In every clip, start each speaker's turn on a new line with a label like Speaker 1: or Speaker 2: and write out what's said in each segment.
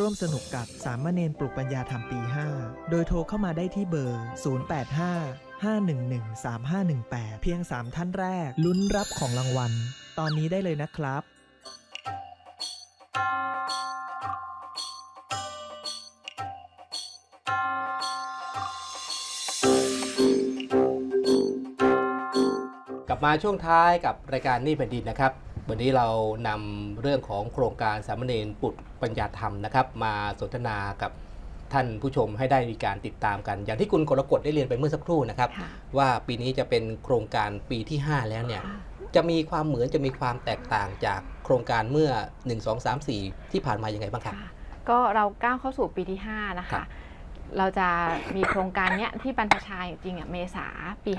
Speaker 1: ร่วมสนุกกับสามเณรปลุกปัญญาธรรมปี 5 โดยโทรเข้ามาได้ที่เบอร์ 085 511 3518 เพียง 3 ท่านแรก ลุ้นรับของรางวัล ตอนนี้ได้เลยนะครับ
Speaker 2: กลับมาช่วงท้ายกับรายการนี่แผ่นดินนะครับ วันนี้เรานำเรื่องของโครงการสามเณรปุตรปัญญาธรรมนะครับ มาสนทนากับท่านผู้ชมให้ได้มีการติดตามกัน อย่างที่คุณกรกฎได้เรียนไปเมื่อสักครู่นะครับ
Speaker 3: ค่ะ
Speaker 2: ว่าปีนี้จะเป็นโครงการปีที่ 5 แล้วเนี่ย
Speaker 3: ค่ะ
Speaker 2: จะมีความเหมือนจะมีความแตกต่างจากโครงการเมื่อ 1 2 3 4 ที่ผ่านมายังไงบ้างครับ
Speaker 3: ค่ะก็เราก้าวเข้าสู่ปีที่ 5 นะ
Speaker 2: ครั
Speaker 3: คะ
Speaker 2: บ
Speaker 3: เราจะมีโครงการเนี้ยที่บรรพชาจริงๆอะเมษาปี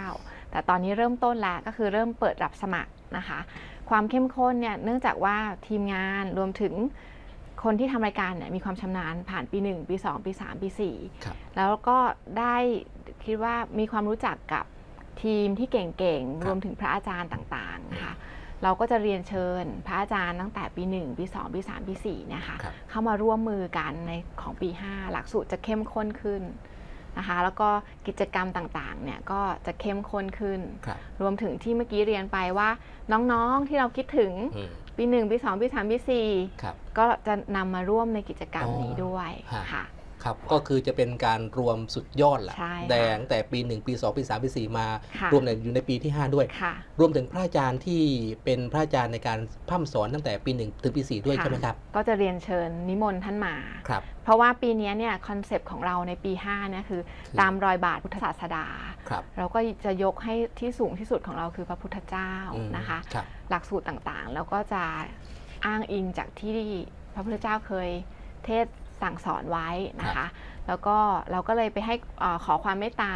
Speaker 3: 59 แต่ตอนนี้เริ่มต้นแล้วก็คือเริ่มเปิดรับสมัครนะคะ ความเข้มข้นเนี่ยเนื่องจากว่าทีมงานรวมถึงคนที่ทำรายการเนี่ยมีความชำนาญผ่านปี 1 ปี 2 ปี 3 ปี
Speaker 2: ครับ
Speaker 3: 4แล้วก็ได้คิดว่ามีความรู้จักกับทีมที่เก่ง
Speaker 2: ครับ
Speaker 3: ๆรวมถึงพระอาจารย์ต่างๆนะคะเราก็จะเรียนเชิญพระอาจารย์ตั้งแต่ปี 1 ปี 2 ปี 3 ปี4เนี่ยค่ะ
Speaker 2: ครับ
Speaker 3: เข้ามาร่วมมือกันในของปี 5 หลักสูตรจะเข้มข้นขึ้น นะคะ แล้วก็กิจกรรมต่างๆเนี่ยก็จะเข้มข้นขึ้น
Speaker 2: ครับ
Speaker 3: รวมถึงที่เมื่อกี้เรียนไปว่า น้องๆที่เราคิดถึง
Speaker 2: อืม
Speaker 3: ปี 1 ปี 2 ปี 3 ปี
Speaker 2: ครับ
Speaker 3: 4 ก็จะนำมาร่วมในกิจกรรม
Speaker 2: อ๋อ
Speaker 3: นี้ด้วย
Speaker 2: ฮะ
Speaker 3: ค่ะ
Speaker 2: ครับ ก็คือจะเป็นการรวมสุดยอดแหละ
Speaker 3: ใช่ค่ะ
Speaker 2: แดงแต่ปี 1 ปี 2 ปี 3 ปี 4 มา
Speaker 3: ค่ะ
Speaker 2: รวมในอยู่ในปีที่ 5 ด้วย
Speaker 3: ค่ะ
Speaker 2: รวมถึงพระอาจารย์ที่เป็นพระอาจารย์ในการพร่ำสอนตั้งแต่ปี 1 ถึงปี 4 ด้วย
Speaker 3: ค่ะ
Speaker 2: ใช่ไหมครับ
Speaker 3: ก็จะเรียนเชิญนิมนต์ท่านมา
Speaker 2: ครับ
Speaker 3: เพราะว่าปีนี้เนี่ยคอนเซปต์ของเราในปี5เนี่ยคือ
Speaker 2: คือ
Speaker 3: ตามรอยบาทพุทธศาสดา
Speaker 2: ครับ
Speaker 3: เราก็จะยกให้ที่สูงที่สุดของเราคือพระพุทธเจ้า
Speaker 2: อืม
Speaker 3: นะคะ
Speaker 2: ครับ
Speaker 3: หลักสูตรต่างๆ แล้วก็จะอ้างอิงจากที่พระพุทธเจ้าเคยเทศน์ สั่งสอนไว้นะคะ แล้วก็เราก็เลยไปให้เอ่อขอความเมตตา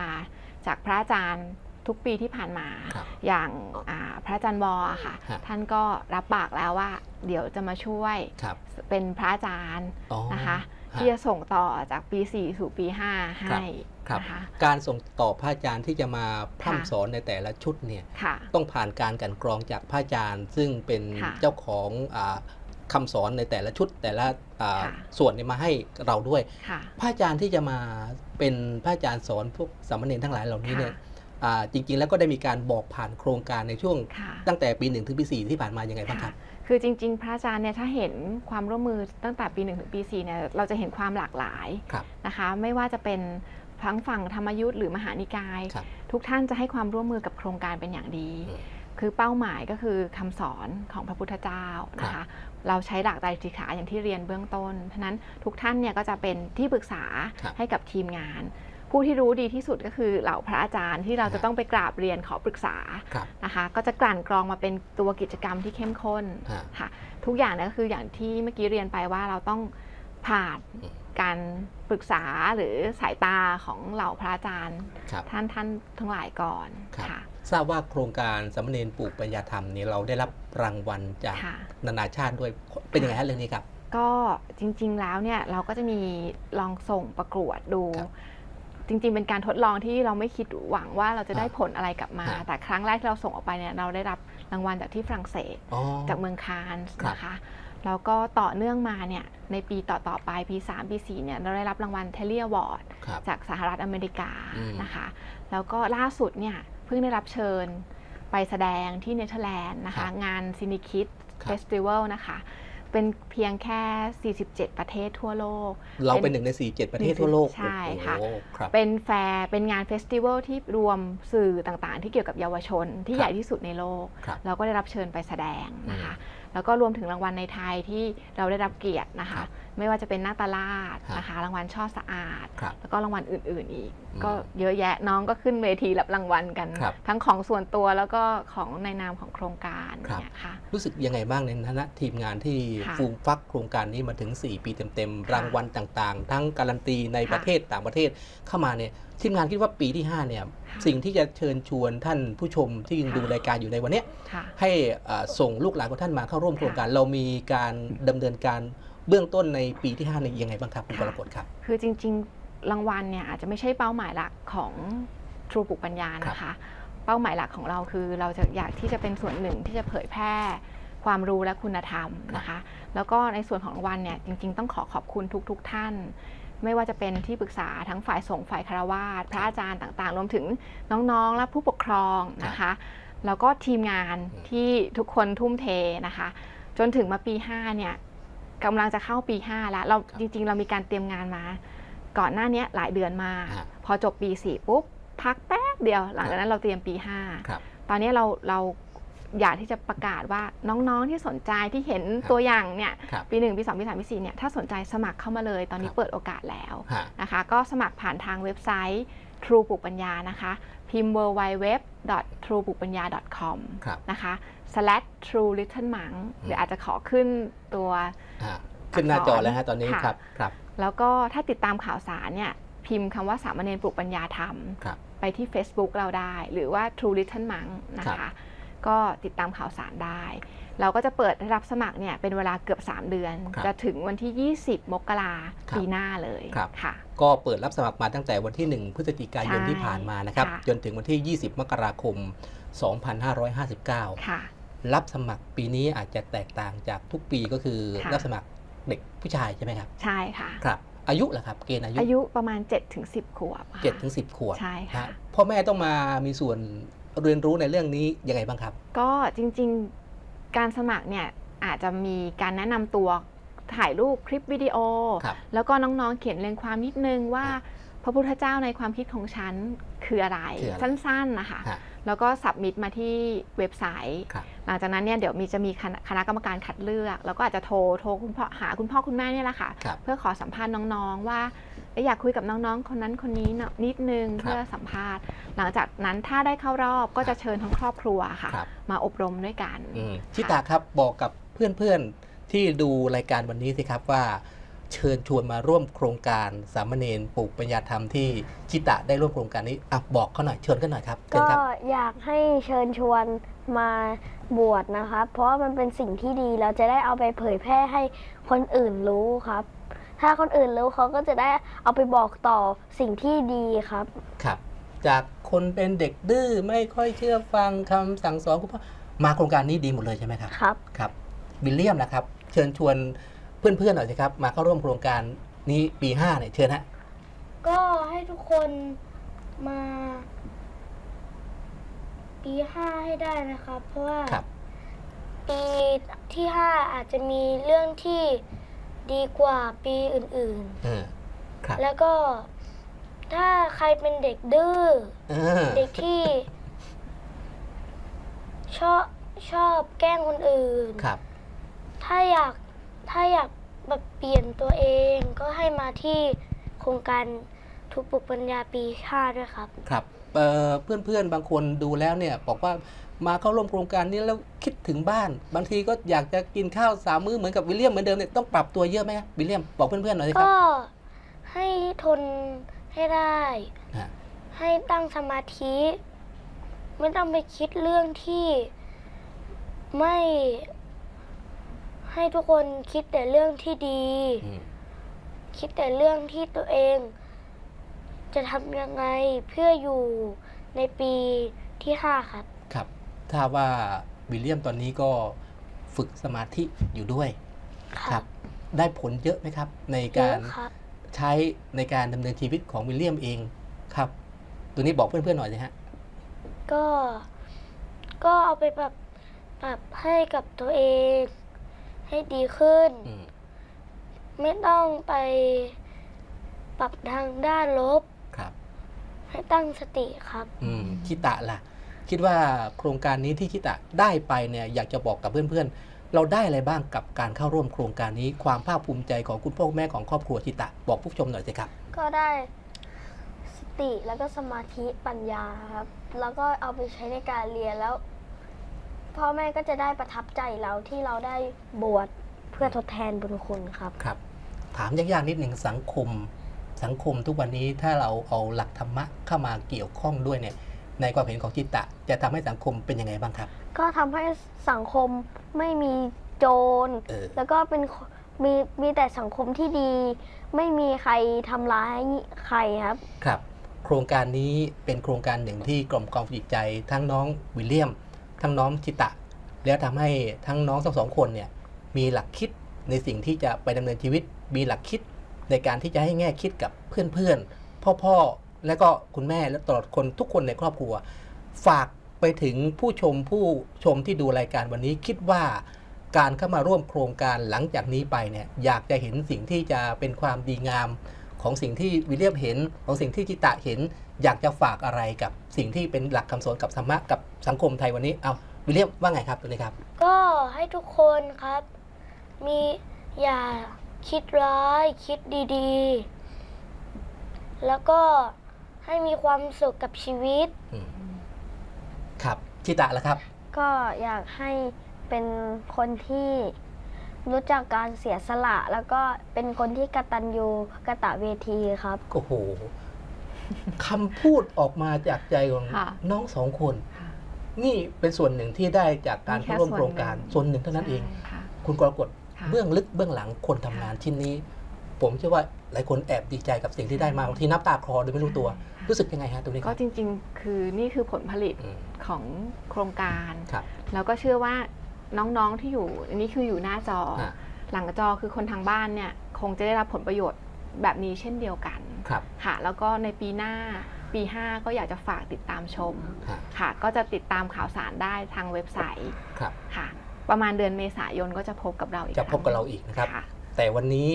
Speaker 3: จากพระอาจารย์ทุกปีที่ผ่านมา
Speaker 2: ครับ
Speaker 3: อย่างอ่าพระอาจารย์วออะค่ะ
Speaker 2: ฮะ
Speaker 3: ท่านก็รับปากแล้วว่า เดี๋ยวจะมาช่วย
Speaker 2: ครับ
Speaker 3: เป็นพระอาจารย์
Speaker 2: อ๋อ
Speaker 3: นะคะ
Speaker 2: ฮะ
Speaker 3: ที่จะส่งต่อจากปี 4 สู่ปี 5 ให้
Speaker 2: ครับ
Speaker 3: นะคะ
Speaker 2: การส่งต่อพระอาจารย์ที่จะมาพร่ำ
Speaker 3: ค่ะ
Speaker 2: สอนในแต่ละชุดเนี่ย
Speaker 3: ค่ะ
Speaker 2: ต้องผ่านการกลันกรองจากพระอาจารย์ ซึ่งเป็น
Speaker 3: ค่ะ
Speaker 2: เจ้าของอาคำสอนในแต่ละชุดแต่ละอ่า
Speaker 3: ค่ะ
Speaker 2: ส่วนเนี่ยมาให้เราด้วย
Speaker 3: ค่ะ
Speaker 2: พระอาจารย์ที่จะมาเป็นพระอาจารย์สอนพวกสามเณรทั้งหลายเหล่านี้เนี่ย
Speaker 3: ค่ะ
Speaker 2: อ่าจริง ๆ แล้วก็ได้มีการบอกผ่านโครงการในช่วง
Speaker 3: ค่ะ
Speaker 2: ตั้งแต่ปี1ถึงปี4ที่ผ่านมายังไงบ้างครับ
Speaker 3: คือจริง ๆ พระอาจารย์เนี่ยถ้าเห็นความร่วมมือตั้งแต่ปี1ถึงปี4เนี่ยเราจะเห็นความหลากหลาย
Speaker 2: ครับ
Speaker 3: นะคะ ไม่ว่าจะเป็นทั้งฝั่งธรรมยุทธ์หรือมหานิกาย
Speaker 2: ครับ
Speaker 3: ทุกท่านจะให้ความร่วมมือกับโครงการเป็นอย่างดี
Speaker 2: อืม
Speaker 3: คือเป้าหมายก็คือคำสอนของพระพุทธเจ้านะ
Speaker 2: ครั
Speaker 3: คะ
Speaker 2: บ
Speaker 3: เราใช้หลักไตรสิกขาอย่างที่เรียนเบื้องต้นฉะนั้นทุกท่านเนี่ยก็จะเป็นที่ปรึกษา
Speaker 2: ครับ
Speaker 3: ให้กับทีมงาน ผู้ที่รู้ดีที่สุดก็คือเหล่าพระอาจารย์ที่เรา
Speaker 2: ครั
Speaker 3: จะ
Speaker 2: บ
Speaker 3: ต้องไปกราบเรียนขอปรึกษา
Speaker 2: ครับ
Speaker 3: นะคะ ก็จะกลั่นกรองมาเป็นตัวกิจกรรมที่เข้มข้น
Speaker 2: ฮะ
Speaker 3: ค่ะ ทุกอย่างเนี่ยก็คืออย่างที่เมื่อกี้เรียนไปว่าเราต้องผ่าน
Speaker 2: อืม
Speaker 3: การปรึกษาหรือสายตาของเหล่าพระอาจารย์
Speaker 2: ครับ
Speaker 3: ท่านท่านทั้งหลายก่อน
Speaker 2: ครับ
Speaker 3: ค่ะ
Speaker 2: ทราบว่าโครงการสามเณรปลูกปัญญาธรรมนี้เราได้รับรางวัลจาก
Speaker 3: ค่ะ
Speaker 2: นานาชาติด้วยเป็นยังไงฮะเรื่องนี้ครับ
Speaker 3: ก็จริงๆแล้วเนี่ยเราก็จะมีลองส่งประกวดดู
Speaker 2: ครับ
Speaker 3: จริงๆ เป็นการทดลองที่เราไม่คิดหวังว่าเราจะได้
Speaker 2: อ่า
Speaker 3: ผลอะไรกลับมา
Speaker 2: ฮะ
Speaker 3: แต่ครั้งแรกที่เราส่งออกไปเนี่ยเราได้รับรางวัลจากที่ฝรั่งเศส
Speaker 2: อ๋อ
Speaker 3: จากเมืองคานส์
Speaker 2: ครับ
Speaker 3: นะคะ แล้วก็ต่อเนื่องมาเนี่ยในปีต่อๆไปปี 3 ปี 4 เนี่ยเราได้รับรางวัลเทเลียวอร์ด
Speaker 2: ครับ
Speaker 3: จากสหรัฐอเมริกา
Speaker 2: อืม
Speaker 3: นะคะ แล้วก็ล่าสุดเนี่ยเพิ่งได้รับเชิญไปแสดงที่เนเธอร์แลนด์นะ
Speaker 2: ครั
Speaker 3: คะ
Speaker 2: บ
Speaker 3: งานซินิคิด
Speaker 2: ครับ
Speaker 3: เฟสติวัลนะคะ เป็นเพียงแค่ 47 ประเทศทั่วโลก
Speaker 2: เราเป็นหนึ่งใน 4 7 ประเทศทั่วโลก
Speaker 3: ใช่ค่ะ
Speaker 2: โอ้โหครับ
Speaker 3: เป็นแฟร์ เป็นงานเฟสติวัลที่รวมสื่อต่างๆ ที่เกี่ยวกับเยาวชนที่
Speaker 2: ครับ
Speaker 3: ใหญ่ที่สุดในโลก
Speaker 2: ครับ
Speaker 3: เราก็ได้รับเชิญไปแสดงนะคะ
Speaker 2: อื
Speaker 3: แล้วก็รวมถึงรางวัลในไทยที่เราได้รับเกียรตินะ
Speaker 2: ครั
Speaker 3: คะ
Speaker 2: บ
Speaker 3: ไม่ว่าจะเป็นนาตาลาด
Speaker 2: ครับ
Speaker 3: นะคะ รางวัลช่อสะอาด
Speaker 2: ครับ
Speaker 3: แล้วก็รางวัลอื่นๆอีก
Speaker 2: อืม
Speaker 3: ก็เยอะแยะน้องก็ขึ้นเวทีรับรางวัลกัน
Speaker 2: ครับ
Speaker 3: ทั้งของส่วนตัวแล้วก็ของในนามของโครงการ
Speaker 2: ครับ
Speaker 3: เนี่ยค่ะ
Speaker 2: รู้สึกยังไงบ้างในฐานะทีมงานที่
Speaker 3: ค่ะ
Speaker 2: ฟูมฟักโครงการนี้มาถึง 4 ปีเต็มๆ
Speaker 3: ค่ะ
Speaker 2: รางวัลต่างๆ ทั้งการันตีใน
Speaker 3: ค่ะ
Speaker 2: ประเทศต่างประเทศเข้ามาเนี่ยทีมงานคิดว่าปีที่ 5 เนี่ย
Speaker 3: ค่ะ
Speaker 2: สิ่งที่จะเชิญชวนท่านผู้ชมที่
Speaker 3: ค่ะ
Speaker 2: ดูรายการอยู่ในวันเนี้ย
Speaker 3: ค่ะ
Speaker 2: ให้เอ่อส่งลูกหลานของท่านมาเข้าร่วม
Speaker 3: ค่ะ
Speaker 2: โครงการเรามีการดำเนินการเบื้องต้นในปีที่5ในยังไงบ้างครับคุณก
Speaker 3: ค่ะ
Speaker 2: รกฎครับ
Speaker 3: คือจริง ๆ รางวัลเนี่ยอาจจะไม่ใช่เป้าหมายหลักของทรูปลุกปัญญานะคะ เป้าหมายหลักของเราคือเราจะอยากที่จะเป็นส่วนหนึ่งที่จะเผยแพร่ความรู้และคุณธรรมนะคะ แล้วก็ในส่วนของรางวัลเนี่ยจริง ๆ ต้องขอขอบคุณทุกๆทท่าน ไม่ว่าจะเป็นที่ปรึกษาทั้งฝ่ายส่งฆ์ฝ่ายคารวาสพระอาจารย์ต่างๆ รวมถึงน้องๆ และผู้ปกครองนะคะ แล้วก็ทีมงาน
Speaker 2: อืม
Speaker 3: ที่ทุกคนทุ่มเทนะคะ จนถึงมาปี 5 เนี่ยกำลังจะเข้าปี 5 แล้ว เราจริงๆ เรามีการเตรียมงานมา ก่อนหน้าเนี้ยหลายเดือนมาก
Speaker 2: ฮะ
Speaker 3: พอจบปี 4 ปุ๊บ พักแป๊บเดียว หลังจากนั้นเราเตรียมปี5
Speaker 2: ครับ
Speaker 3: ตอนนี้เราเรา อยากที่จะประกาศว่าน้องๆที่สนใจที่เห็น
Speaker 2: ครับ
Speaker 3: ตัวอย่างเนี่ย
Speaker 2: ครับ
Speaker 3: ปี1ปี2ปี3ปี4เนี่ยถ้าสนใจสมัครเข้ามาเลย ตอนนี้
Speaker 2: ครับ
Speaker 3: เปิดโอกาสแล้ว
Speaker 2: ฮะ
Speaker 3: นะคะ ก็สมัครผ่านทางเว็บไซต์ True ปลูกปัญญานะคะ พิมพ์ w w w t r u e ปลูกปัญญา com
Speaker 2: ครับ
Speaker 3: นะคะ slash true little monk หรืออาจจะขอขึ้นตัว
Speaker 2: ฮะขึ้นหน้าจอแล้วฮะตอนนี้
Speaker 3: ค่ะ
Speaker 2: ครับครับ
Speaker 3: แล้วก็ถ้าติดตามข่าวสารเนี่ยพิมพ์คำว่าสามเณรปลูกปัญญาธรรม
Speaker 2: ครับ
Speaker 3: ไปที่ Facebook เราได้ หรือว่า True Little Monk นะ
Speaker 2: ครั
Speaker 3: คะ
Speaker 2: บ
Speaker 3: ก็ติดตามข่าวสารได้ เราก็จะเปิดรับสมัครเนี่ยเป็นเวลาเกือบ 3 เดือน
Speaker 2: ครับ
Speaker 3: จะถึงวันที่ 20 มกรา
Speaker 2: ครับ
Speaker 3: ปีหน้าเลย
Speaker 2: ครับ
Speaker 3: ค่ะ
Speaker 2: ก็เปิดรับสมัครมาตั้งแต่วันที่ 1 พฤศจิกายน
Speaker 3: ใช่
Speaker 2: ที่ผ่านมานะครับ
Speaker 3: ค่ะ
Speaker 2: จนถึงวันที่ 20 มกราคม 2559
Speaker 3: ค่ะ
Speaker 2: รับสมัครปีนี้อาจจะแตกต่างจากทุกปีก็คือ
Speaker 3: ค่ะ
Speaker 2: รับสมัครเด็กผู้ชายใช่ไหมครับ
Speaker 3: ใช่ค่ะ
Speaker 2: ครับ อายุล่ะครับ เกณฑ์อายุ
Speaker 3: อายุประมาณ 7-10 ขวบค่ะ
Speaker 2: เจ็ดถึงสิบขวบ
Speaker 3: ใช่ค่ะ
Speaker 2: นพ่อแม่ต้องมามีส่วน เรียนรู้ในเรื่องนี้ยังไงบ้างครับ
Speaker 3: ก็จริงๆการสมัครเนี่ยอาจจะมีการแนะนำตัวถ่ายรูปคลิปวิดีโอ
Speaker 2: ครับ
Speaker 3: แล้วก็น้องๆเขียนเรียงความนิดนึงว่า พระพุทธเจ้าในความคิดของฉันคืออะไร
Speaker 2: คืออะไร
Speaker 3: สั้นๆนะคะ
Speaker 2: ฮะ
Speaker 3: แล้วก็สับมิดมาที่เว็บไซต์
Speaker 2: ครับ
Speaker 3: หลังจากนั้นเนี่ยเดี๋ยวมีจะมีคณะคณะกรรมการคัดเลือก แล้วก็อาจจะโทรโทรคุณพ่อหาคุณพ่อคุณแม่เนี่ยแหละค่ะ
Speaker 2: ครับ
Speaker 3: เพื่อขอสัมภาษณ์น้องๆว่าเอ๊ะอยากคุยกับน้องๆ คนนั้นคนนี้หน่อยนิดนึง
Speaker 2: ครับ
Speaker 3: เพื่อสัมภาษณ์ หลังจากนั้นถ้าได้เข้ารอบก็จะเชิญทั้งครอบครัวค่ะ
Speaker 2: ครับ
Speaker 3: มาอบรมด้วยกัน
Speaker 2: อืมชิตาครับบอกกับเพื่อนๆที่ดูรายการวันนี้สิครับว่าเชิญชวนมาร่วมโครงการสามเณรปลูกปัญญาธรรมที่ชิตะได้ร่วมโครงการนี้อะบอกเขาหน่อยเชิญกันหน่อยครับเชิญ
Speaker 4: ก็
Speaker 2: ครับ
Speaker 4: อยากให้เชิญชวนมาบวชนะครับ เพราะว่ามันเป็นสิ่งที่ดีเราจะได้เอาไปเผยแพร่ให้คนอื่นรู้ครับ ถ้าคนอื่นรู้เขาก็จะได้เอาไปบอกต่อสิ่งที่ดีครับ
Speaker 2: ครับ จากคนเป็นเด็กดื้อไม่ค่อยเชื่อฟังคำสั่งสอนคุณพ่อมาโครงการนี้ดีหมดเลยใช่ไหมครับ
Speaker 4: ครับ
Speaker 2: ครับวิลเลียมนะครับ เชิญชวนเพื่อนๆหน่อยสิครับ มาเข้าร่วมโครงการนี้ปี5เนี่ยเชิญฮะ
Speaker 4: ก็ให้ทุกคนมา ปีห้าให้ได้นะครับ เพราะว่า
Speaker 2: ครับ
Speaker 4: ปีที่ห้าอาจจะมีเรื่องที่ ดีกว่าปีอื่น
Speaker 2: เออครับ
Speaker 4: ๆ แล้วก็ ถ้าใครเป็นเด็กดื้อ
Speaker 2: เออ
Speaker 4: เด็กที่ ชอบชอบแกล้งคนอื่น
Speaker 2: ครับ
Speaker 4: ถ้าอยากถ้าอยากแบบเปลี่ยนตัวเองก็ให้มาที่โครงการทุกปลุกปัญญาปีห้าด้วยครับ
Speaker 2: ครับเอ่อเพื่อนๆ บางคนดูแล้วเนี่ยบอกว่า มาเข้าร่วมโครงการนี้แล้วคิดถึงบ้าน บางทีก็อยากจะกินข้าวสามมื้อเหมือนกับวิลเลียมเหมือนเดิมเนี่ยต้องปรับตัวเยอะไหมครับวิลเลียมบอกเพื่อนๆหน่อยสิครับ
Speaker 4: ก็ให้ทนให้ได้
Speaker 2: ฮะ
Speaker 4: ให้ตั้งสมาธิ ไม่ต้องไปคิดเรื่องที่ไม่ ให้ทุกคนคิดแต่เรื่องที่ดี
Speaker 2: อืม
Speaker 4: คิดแต่เรื่องที่ตัวเอง จะทำยังไงเพื่ออยู่ในปีที่ห้าครับ
Speaker 2: ครับ ถ้าว่าวิลเลียมตอนนี้ก็ฝึกสมาธิอยู่ด้วยครับ ได้ผลเยอะไหมครับ ใน
Speaker 4: เย
Speaker 2: การ
Speaker 4: อะครับ
Speaker 2: ใช้ในการดำเนินชีวิตของวิลเลียมเองครับ ตัวนี้บอกเพื่อนๆหน่อยสิฮะ
Speaker 4: ก็ก็เอาไปปรับปรับให้กับตัวเองให้ดีขึ้น
Speaker 2: อืม
Speaker 4: ไม่ต้องไปปรับทางด้านลบ
Speaker 2: ครับ
Speaker 4: ให้ตั้งสติครับ
Speaker 2: อืมคิตะล่ะ คิดว่าโครงการนี้ที่คิตะได้ไปเนี่ยอยากจะบอกกับเพื่อนๆ เราได้อะไรบ้างกับการเข้าร่วมโครงการนี้ความภาคภูมิใจของคุณพ่อคุณแม่ของครอบครัวคิตะ บอกผู้ชมหน่อยสิครับ
Speaker 4: ก็ได้สติแล้วก็สมาธิปัญญาครับ แล้วก็เอาไปใช้ในการเรียนแล้ว พ่อแม่ก็จะได้ประทับใจเราที่เราได้บวชเพื่อทดแทนบุญคุณครับ
Speaker 2: ครับ ถามยากๆนิดหนึ่งสังคม สังคมทุกวันนี้ถ้าเราเอาหลักธรรมะเข้ามาเกี่ยวข้องด้วยเนี่ย ในความเห็นของจิตตะ จะทำให้สังคมเป็นยังไงบ้างครับ
Speaker 4: ก็ทำให้สังคมไม่มีโจร
Speaker 2: เออ
Speaker 4: แล้วก็เป็นคมีมีแต่สังคมที่ดี ไม่มีใครทำร้ายใครครับ
Speaker 2: ครับ โครงการนี้เป็นโครงการหนึ่งที่กล่อมกล่อมจิตใจ ทั้งน้องวิลเลียม ทั้งน้องจิตะแล้วทำให้ทั้งน้องทั้งสองคนเนี่ยมีหลักคิดในสิ่งที่จะไปดำเนินชีวิต มีหลักคิดในการที่จะให้แง่คิดกับเพื่อนๆพ่อๆ และก็คุณแม่และตลอดคนทุกคนในครอบครัว ฝากไปถึงผู้ชมผู้ชมที่ดูรายการวันนี้คิดว่าการเข้ามาร่วมโครงการหลังจากนี้ไปเนี่ยอยากจะเห็นสิ่งที่จะเป็นความดีงาม ของสิ่งที่วิลเลียมเห็น ของสิ่งที่จิตะเห็น อยากจะฝากอะไรกับสิ่งที่เป็นหลักคำสอนกับธรรมะกับสังคมไทยวันนี้เอาวิลเลียมว่าไงครับตัวนี้ครับ
Speaker 4: ก็ให้ทุกคนครับ มีอย่าคิดร้ายคิดดีๆ แล้วก็ ให้มีความสุขกับชีวิต
Speaker 2: อืมครับชิตะแล้วครับ
Speaker 4: ก็อยากให้เป็นคนที่รู้จักการเสียสละ แล้วก็เป็นคนที่กตัญญูกะตะเวทีครับ
Speaker 2: โอ้โหคำพูดออกมาจากใจของ
Speaker 3: ค่ะ
Speaker 2: น้องสองคน
Speaker 3: ค่ะ
Speaker 2: นี่เป็นส่วนหนึ่งที่ได้จากการ
Speaker 3: นี่แค่
Speaker 2: เข้าร่วมโครงการ
Speaker 3: ส่
Speaker 2: ส่ว
Speaker 3: วนน
Speaker 2: ห
Speaker 3: หนึ่
Speaker 2: นึ่ง
Speaker 3: ง
Speaker 2: เท่านั้นเอง
Speaker 3: ใช่ค่ะ
Speaker 2: คุณกรกฎ
Speaker 3: ค่ะ
Speaker 2: เบื้องลึกเบื้องหลังคนทำงานชิ้นนี้ ผมเชื่อว่าหลายคนแอบดีใจกับสิ่งที่ได้มาบางทีน้ำตาคลอโดยไม่รู้ตัว
Speaker 3: ค่ะ
Speaker 2: รู้สึกยังไงฮะตรงนี้ค
Speaker 3: ก็
Speaker 2: รับ
Speaker 3: จริงๆ คือนี่คือผลผลิต
Speaker 2: อืม
Speaker 3: ของโครงการ
Speaker 2: ครับ
Speaker 3: แล้วก็เชื่อว่าน้องๆที่อยู่อันนี้คืออยู่หน้าจอ
Speaker 2: อะ
Speaker 3: หลังจอคือคนทางบ้านเนี่ยคงจะได้รับผลประโยชน์แบบนี้เช่นเดียวกัน
Speaker 2: ครับ
Speaker 3: ค่ะ แล้วก็ในปีหน้าปี 5 ก็อยากจะฝากติดตามชม
Speaker 2: ฮะ
Speaker 3: ค่ะ ก็จะติดตามข่าวสารได้ทางเว็บไซต์
Speaker 2: ครับ
Speaker 3: ค่ะ ประมาณเดือนเมษายนก็จะพบกับเราอีก
Speaker 2: จะพบกับเราอีกนะครับ
Speaker 3: ค่ะ
Speaker 2: แต่วันนี้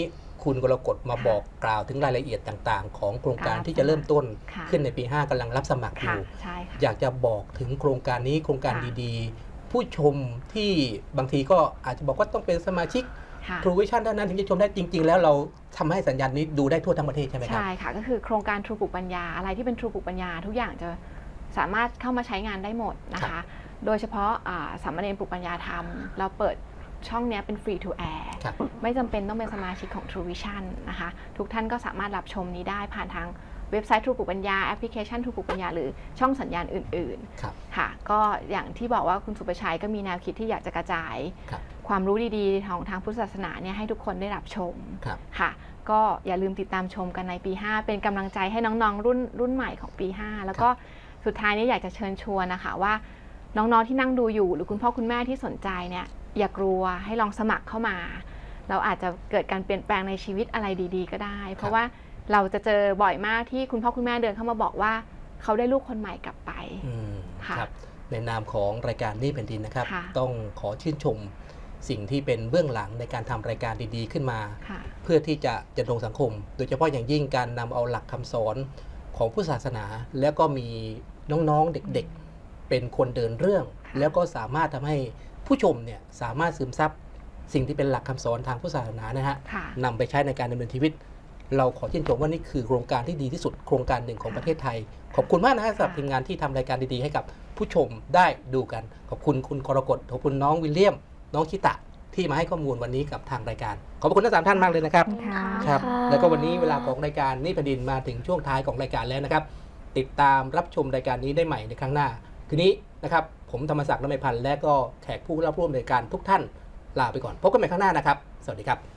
Speaker 2: คุณกรกฎมา
Speaker 3: ค่ะ
Speaker 2: บอกกล่าวถึงรายละเอียดต่างๆ ของโครงการ
Speaker 3: การ
Speaker 2: ที่จะเริ่มต้น
Speaker 3: ค่ะ
Speaker 2: ขึ้นในปี 5กำลังรับสมัครอ
Speaker 3: ค่ะ
Speaker 2: ยู่
Speaker 3: ใช่ค่ะ
Speaker 2: อยากจะบอกถึงโครงการนี้โครงการ
Speaker 3: ค่ะ
Speaker 2: ดีๆ ผู้ชมที่บางทีก็อาจจะบอกว่าต้องเป็นสมาชิก
Speaker 3: ค่ะ
Speaker 2: True Vision เท่านั้นถึงจะชมได้จริง ๆ แล้วเราทำให้สัญญาณนี้ดูได้ทั่วทั้งประเทศใช่ไหมครับ
Speaker 3: ใช่ค่ะก็คือโครงการทรูปุกปัญญาอะไรที่เป็นทรูปุกปัญญาทุกอย่างจะสามารถเข้ามาใช้งานได้หมดนะ
Speaker 2: ครั
Speaker 3: คะ
Speaker 2: บ
Speaker 3: โดยเฉพาะอ่าสามเณรปลุกปัญญาธรรม เราเปิด ช่องเนี้ยเป็นฟรีทูแอร์
Speaker 2: ครับ
Speaker 3: ไม่จำเป็นต้องเป็นสมาชิกของ True Vision นะคะ ทุกท่านก็สามารถรับชมนี้ได้ผ่านทางเว็บไซต์ True ปุกปัญญาแอปพลิเคชัน True ปุกปัญญาหรือช่องสัญญาณอื่น
Speaker 2: ครับ
Speaker 3: ๆค่ะ ก็อย่างที่บอกว่าคุณสุประชัยก็มีแนวคิดที่อยากจะกระจาย
Speaker 2: ครับ
Speaker 3: ความรู้ดีๆของทางพุทธศาสนาเนี่ยให้ทุกคนได้รับชม
Speaker 2: ครับ
Speaker 3: ค่ะ ก็อย่าลืมติดตามชมกันในปี 5 เป็นกำลังใจให้น้องๆ รุ่นรุ่นใหม่ของปี 5 แล้วก็สุดท้ายนี้อยากจะเชิญชวนนะคะว่า น้องๆที่นั่งดูอยู่ หรือคุณพ่อคุณแม่ที่สนใจเนี่ย อย่ากลัวให้ลองสมัครเข้ามา เราอาจจะเกิดการเปลี่ยนแปลงในชีวิตอะไรดี ๆ ก็ได้ เพราะว่าเราจะเจอบ่อยมากที่คุณพ่อคุณแม่เดินเข้ามาบอกว่า เขาได้ลูกคนใหม่กลับไป
Speaker 2: อืม
Speaker 3: ค่ะ
Speaker 2: ครับในนามของรายการนี่เป็นดินนะครับ
Speaker 3: ค่ะ
Speaker 2: ต้องขอชื่นชมสิ่งที่เป็นเบื้องหลังในการทำรายการดีๆ ขึ้นมา
Speaker 3: ค่ะ
Speaker 2: เพื่อที่จะจะลงสังคม โดยเฉพาะอย่างยิ่งการนำเอาหลักคำสอนของพุทธศาสนา แล้วก็มีน้องๆเด็กๆ เป็นคนเดินเรื่อง
Speaker 3: ค่ะ
Speaker 2: แล้วก็สามารถทำให้ ผู้ชมเนี่ยสามารถซึมซับสิ่งที่เป็นหลักคำสอนทางพุทธศาสนานะฮะ
Speaker 3: ค่ะ
Speaker 2: นำไปใช้ในการดำเนินชีวิต เราขอชื่นชมว่านี่คือโครงการที่ดีที่สุดโครงการหนึ่งของประเทศไทย ขอบคุณมากนะสำหรับทีมงานที่ทำรายการดีๆให้กับผู้ชมได้ดูกัน ขอบคุณคุณกรกฎขอบคุณน้องวิลเลียม น้องชิตะที่มาให้ข้อมูลวันนี้กับทางรายการ ขอบคุณทั้งสามท่านมากเลยนะครับ
Speaker 3: ค่ะ
Speaker 2: ครับ แล้วก็วันนี้เวลาของรายการนี่ประดินมาถึงช่วงท้ายของรายการแล้วนะครับ ติดตามรับชมรายการนี้ได้ใหม่ในครั้งหน้า คืนนี้นะครับ ผมธรรมศักดิ์นมัยพันธ์และก็แขกผู้รับร่วมรายการทุกท่านลาไปก่อน พบกันใหม่ครั้งหน้านะครับ สวัสดีครับ